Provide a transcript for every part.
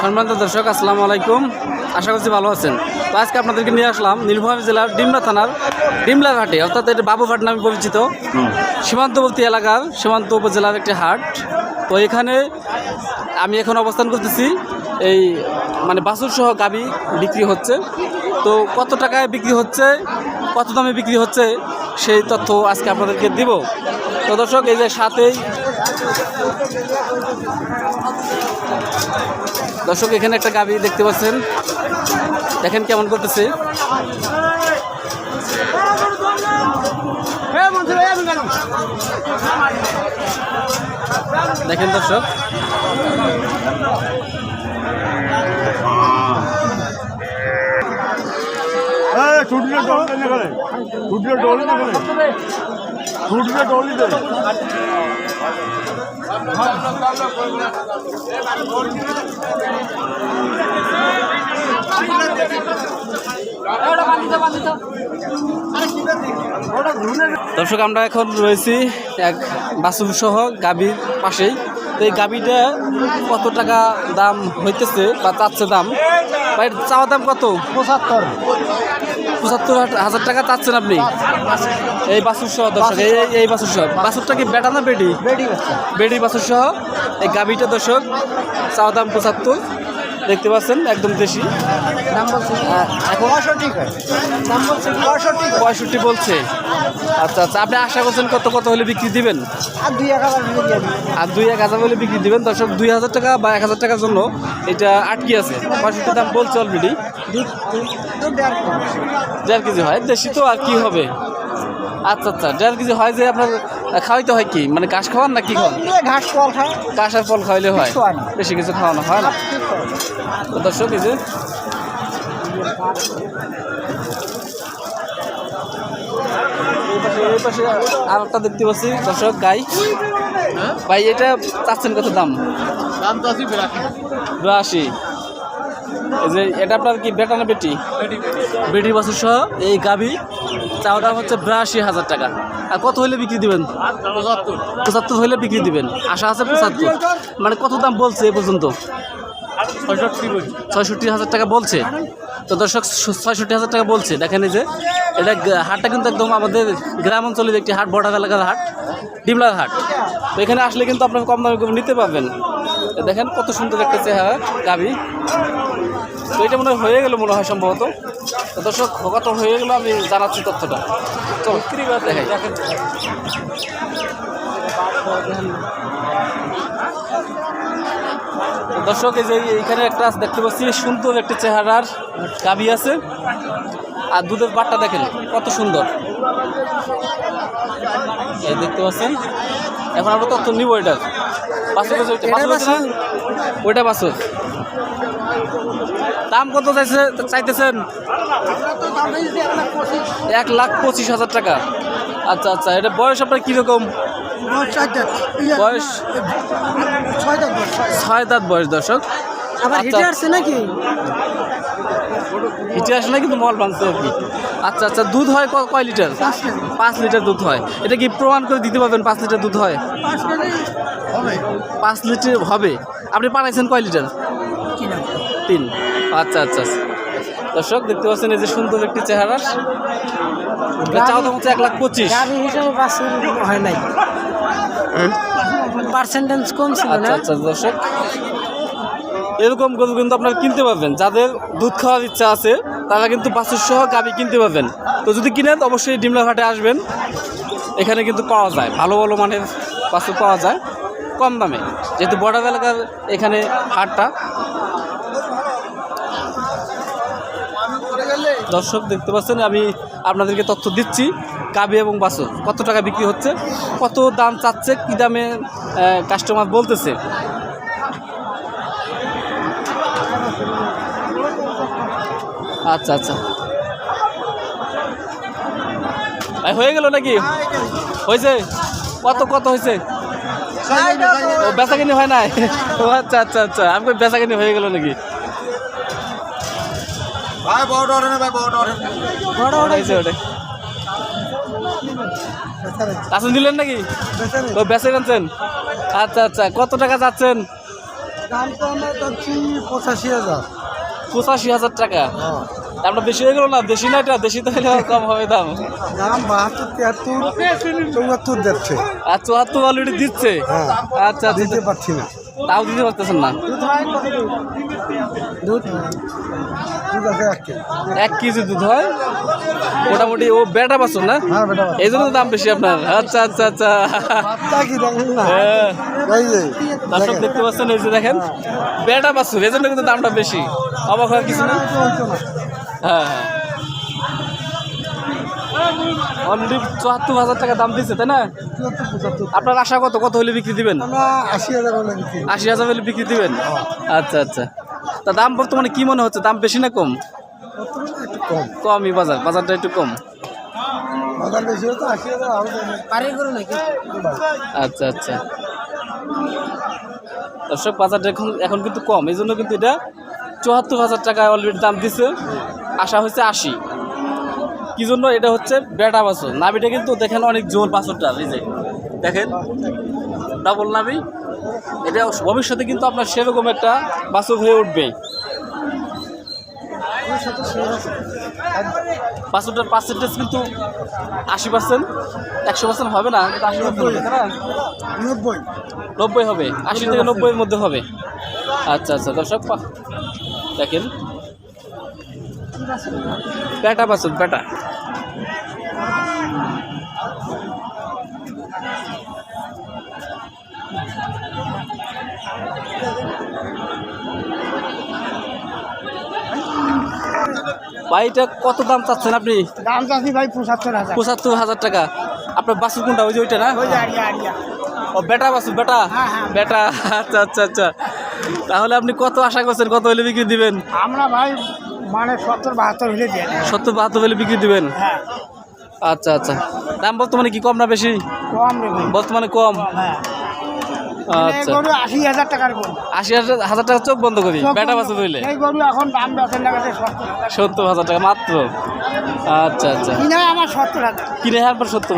সম্মানিত দর্শক, আসসালামু আলাইকুম। আশা করছি ভালো আছেন। তো আজকে আপনাদেরকে নিয়ে আসলাম নীলফামারী জেলার ডিমলা থানার ডিমলা ঘাটে, অর্থাৎ এটা বাবুঘাট নামে পরিচিত। সীমান্তবর্তী এলাকার সীমান্ত উপজেলার একটি হাট। তো এখানে আমি এখন অবস্থান করতেছি, এই মানে বাসুর সহ গাবি বিক্রি হচ্ছে। তো কত টাকায় বিক্রি হচ্ছে, কত দামে বিক্রি হচ্ছে, সেই তথ্য আজকে আপনাদেরকে দিব। তো দর্শক, এই যে সাথেই দর্শক এখানে একটা গাবি দেখতে পাচ্ছেন। দেখেন কেমন করতেছে। দেখেন দর্শক। ছুটলে ছুটলে দৌড়িতে দর্শক আমরা এখন রয়েছি এক বাসুর সহ গাভীর পাশেই। তো এই গাভীটা কত টাকা দাম হইতেছে বা চাচ্ছে দাম? ভাই চাওয়া দাম কত? পঁচাত্তর। পঁচাত্তর হাজার টাকা চাচ্ছেন আপনি? এই বাসুর সহ দর্শক এই এই- বাসুর সহ বাসুরটা কি বেটা না বেটি? বেডি বেডি বাসুর সহ এই গাবিটা দর্শক চাওয়া দাম পঁচাত্তর। দেখতে পাচ্ছেন একদম দেশি। এখন পঁয়ষট্টি বলছে পঁয়ষট্টি পঁয়ষট্টি বলছে। আচ্ছা আচ্ছা আপনি আশা করছেন কত কত হলে বিক্রি দিবেন? আর দুই এক হাজার হলে বিক্রি দিবেন। দর্শক দুই হাজার টাকা বা এক হাজার টাকার জন্য এটা আটকে আছে। পঁয়ষট্টি দাম বলছে অলরেডি। দেড় কেজি হয়। দেশি তো আর কি হবে? আচ্ছা আচ্ছা দেড় কেজি হয় যে আপনার খাওয়াইতে হয় কি? মানে ঘাস খাওয়ান না কি খাওয়ান ঘাস কল খায়। ঘাস আর ফল খাওয়াইলে হয়? কিছু না। বেশি কিছু খাওয়ানো হয় না? তো দর্শক এই যে এই পাশে আর একটা দেখতে পাচ্ছি। দর্শক গাই। ভাই এটা চাচ্ছেন কত দাম? দাম তো আছে বিরাশি। বিরাশি। এই যে এটা আপনার কি বেটা না বেটি? বেটি বছর সহ এই গাবি চাওয়া দাম হচ্ছে বিরাশি হাজার টাকা। আর কত হইলে বিক্রি দিবেন? পঁচাত্তর। হইলে বিক্রি দিবেন। আশা আছে পঁচাত্তর। মানে কত দাম বলছে এ পর্যন্ত? ছয়ষট্টি হাজার টাকা বলছে। তো দর্শক, ছয়ষট্টি হাজার টাকা বলছে। দেখেন যে, এটা হাটটা কিন্তু একদম আমাদের গ্রাম অঞ্চলের একটি হাট, বর্ডার এলাকার হাট, ডিমলার হাট। তো এখানে আসলে কিন্তু আপনার কম দামে নিতে পারবেন। দেখেন কত সুন্দর একটা চেহারা গাবি তো এটা মনে হয়ে গেল মনে হয় সম্ভবত। তো দর্শক কত হয়ে গেলো আমি জানাচ্ছি তথ্যটা। তো বিক্রি করে দেখাই। দর্শক এই যে এখানে একটা দেখতে পাচ্ছি সুন্দর একটি চেহারার গাবি আছে। আর দুধের বাটটা দেখেন কত সুন্দর। এই দেখতে পাচ্ছেন। এখন আমরা তথ্য নিব এটার। বাছুর আছে ওইটা। বাছুর আছে না? ওইটা বাছুর দাম কত চাইছে চাইতেছেন? এক লাখ পঁচিশ হাজার টাকা। আচ্ছা আচ্ছা এটা বয়স আপনার কীরকম? বয়স ছয় দাঁত বয়স, দর্শক। আবার আচ্ছা। হিটে আসছে নাকি? হিটে আসে না কিন্তু মল ভাঙছে আর কি। আচ্ছা আচ্ছা দুধ হয় কয় লিটার? পাঁচ লিটার। দুধ হয়। এটা কি প্রমাণ করে দিতে পারবেন পাঁচ লিটার দুধ হয়? পাঁচ লিটার হবে। আপনি পাঠাইছেন কয় লিটার? তিন। আচ্ছা আচ্ছা। দর্শক দেখতে পাচ্ছেন এই যে সুন্দর একটি চেহারা। দাম হচ্ছে এক লাখ পঁচিশ। গাড়ি হিসেবে বাসের হয় নাই। পার্সেন্টেজ কম ছিল আচ্ছা না। আচ্ছা দর্শক। এরকম গরু কিন্তু আপনারা কিনতে পারবেন। যাদের দুধ খাওয়ার ইচ্ছা আছে তারা কিন্তু বাছুর সহ গাবি কিনতে পারবেন। তো যদি কিনেন অবশ্যই ডিমলা ঘাটে আসবেন। এখানে কিন্তু পাওয়া যায়। ভালো ভালো মানের বাছুর পাওয়া যায়। কম দামে। যেহেতু বর্ডার এলাকার এখানে হাটটা দর্শক দেখতে পাচ্ছেন, আমি আপনাদেরকে তথ্য দিচ্ছি। কাবি এবং বাছুর, কত টাকা বিক্রি হচ্ছে? কত দাম চাচ্ছে? কী দামে কাস্টমার বলতেছে? আচ্ছা আচ্ছা। হয়ে গেল নাকি? হয়েছে? কত কত হয়েছে? ও বেচাকিনি হয় নাই? আচ্ছা আচ্ছা আচ্ছা। আমি বেচাকিনি হয়ে গেল নাকি? ভাই বড় ডরে না ভাই বড় ডরে বড় আসুন দিলেন নাকি? ও বেচে আনছেন? আচ্ছা আচ্ছা। কত টাকা যাচ্ছেন? দাম তো আমরা যাচ্ছি পঁচাশি হাজার। পঁচাশি হাজার টাকা? দামটা বেশি হয়ে গেল না? দেশি না এটা? দেশি তো হলে কম হবে দাম। দাম বাহাত্তর তিয়াত্তর চৌহাত্তর যাচ্ছে। আর চুয়াত্তর অলরেডি দিচ্ছে? হ্যাঁ। আচ্ছা আচ্ছা দিতে পারছি না। তাও দিতে পারতেছেন না। দুধ? দুধ আছে এক কেজি। এক কেজি দুধ হয়? মোটামুটি ও বেটা বাছুর না? হ্যাঁ এই জন্য তো দাম বেশি আপনার। আচ্ছা আচ্ছা আচ্ছা। হ্যাঁ। দর্শক দেখতে পাচ্ছেন এই যে দেখেন। বেটা বাছুর এই জন্য কিন্তু দামটা বেশি। অবাক হওয়ার কিছু না? হ্যাঁ হ্যাঁ। অলরেডি চুয়াত্তর হাজার টাকা দাম দিচ্ছে তাই না? আপনার আশা কত? কত হলে বিক্রি দিবেন? আশি হাজার হলে বিক্রি করি। আশি হাজার হলে বিক্রি দিবেন? আচ্ছা আচ্ছা। তা দাম বর্তমানে কি মনে হচ্ছে? দাম বেশি না কম? কম কমই বাজার বাজারটা একটু কম। আচ্ছা আচ্ছা। দর্শক বাজারটা এখন এখন কিন্তু কম। এই জন্য কিন্তু এটা চুয়াত্তর হাজার টাকা অলরেডি দাম দিছে। আশা হচ্ছে আশি। কি জন্য? এটা হচ্ছে বেটা বাছর। নাবিটা কিন্তু দেখেন অনেক জোর বাছরটা এই যে। দেখেন ডাবল নাবি এটা ভবিষ্যতে কিন্তু আপনার সেরকম একটা বাছর হয়ে উঠবে। বাছরটার পার্সেন্টেজ কিন্তু আশি পার্সেন্ট একশো পার্সেন্ট হবে না কিন্তু আশি পার্সেন্ট হবে না? নব্বই। নব্বই হবে আশি থেকে নব্বইয়ের মধ্যে হবে। আচ্ছা আচ্ছা দর্শক দেখেন। পেটা বাসুন পেটা ভাই এটা কত দাম চাচ্ছেন আপনি? দাম চাচ্ছি ভাই পঁচাত্তর হাজার। পঁচাত্তর হাজার টাকা। আপনার বাসুর কোনটা? ওই যে ওইটা না? ও বেটা বাসু বেটা? হ্যাঁ, হ্যাঁ। বেটা। আচ্ছা আচ্ছা আচ্ছা। তাহলে আপনি কত আশা করছেন? কত হলে বিক্রি দিবেন? আমরা ভাই মানে সত্তর বাহাত্তর হলে সত্তর বাহাত্তর হলে বিক্রি দিবেন? হ্যাঁ। আচ্ছা আচ্ছা। দাম বর্তমানে কি কম না বেশি? কম বর্তমানে কম? হ্যাঁ। আচ্ছা। গরু আশি হাজার টাকার গরু। আশি হাজার টাকা চোখ বন্ধ করি। বেটা বাসু হইলে এই গরু এখন দাম সত্তর হাজার। টাকা মাত্র। আচ্ছা আচ্ছা। কিনা আমার সত্তর হাজার। কিনে পর সত্তর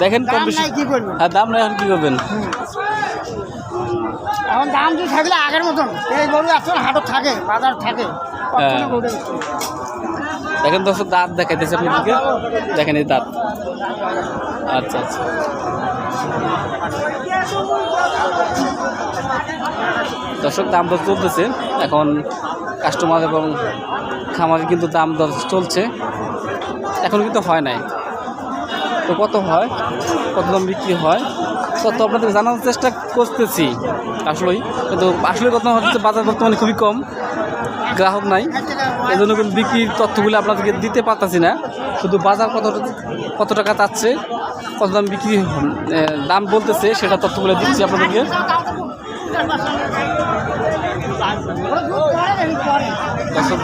দেখেন কম দাম বেশি। নাই কি হ্যাঁ দাম নাই এখন কি করবেন? এখন দাম যদি থাকলে আগের মতন। এই গরু এখন হাটত থাকে বাজার থাকে কখনো হ্যাঁ। গরু বিক্রি। দেখেন দর্শক দাঁত দেখাইতেছে আপনাদেরকে। দেখেন এই দাঁত। আচ্ছা আচ্ছা। দর্শক, দাম দর চলতেছে। এখন কাস্টমার এবং খামারে কিন্তু দাম দর চলছে। এখন কিন্তু হয় নাই। তো কত হয়? কত দাম বিক্রি হয়? তত আপনাদের জানানোর চেষ্টা করতেছি। আসলেই। কিন্তু আসলে কত হচ্ছে, বাজার বর্তমানে খুবই কম। গ্রাহক নাই। এই জন্য কিন্তু বিক্রির তথ্যগুলো আপনাদেরকে দিতে পারতাছি না। শুধু বাজার কত কত টাকা চাচ্ছে কত দাম বিক্রি দাম বলতেছে, সেটা তথ্যগুলো দিচ্ছি আপনাদেরকে।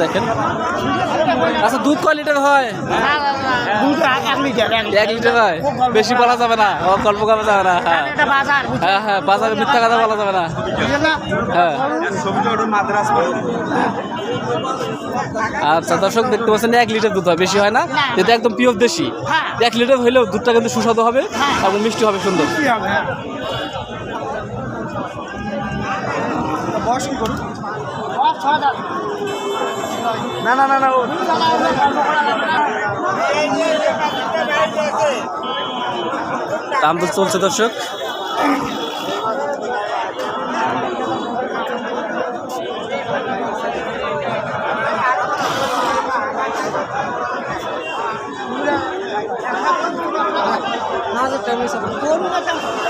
দেখেন আচ্ছা দুধ কয় লিটার হয়? এক লিটার হয়? বেশি বলা যাবে না গল্প করা যাবে না হ্যাঁ। হ্যাঁ হ্যাঁ বাজারে মিথ্যা কথা বলা যাবে না? হ্যাঁ। আচ্ছা দর্শক দেখতে পাচ্ছেন এক লিটার দুধ হয় বেশি হয় না? যেটা একদম পিওর দেশি। হ্যাঁ। এক লিটার হইলেও দুধটা কিন্তু সুস্বাদু হবে এবং মিষ্টি হবে সুন্দর। হ্যাঁ। বয়স কি করুন না না না না দাম তো চলছে দর্শক না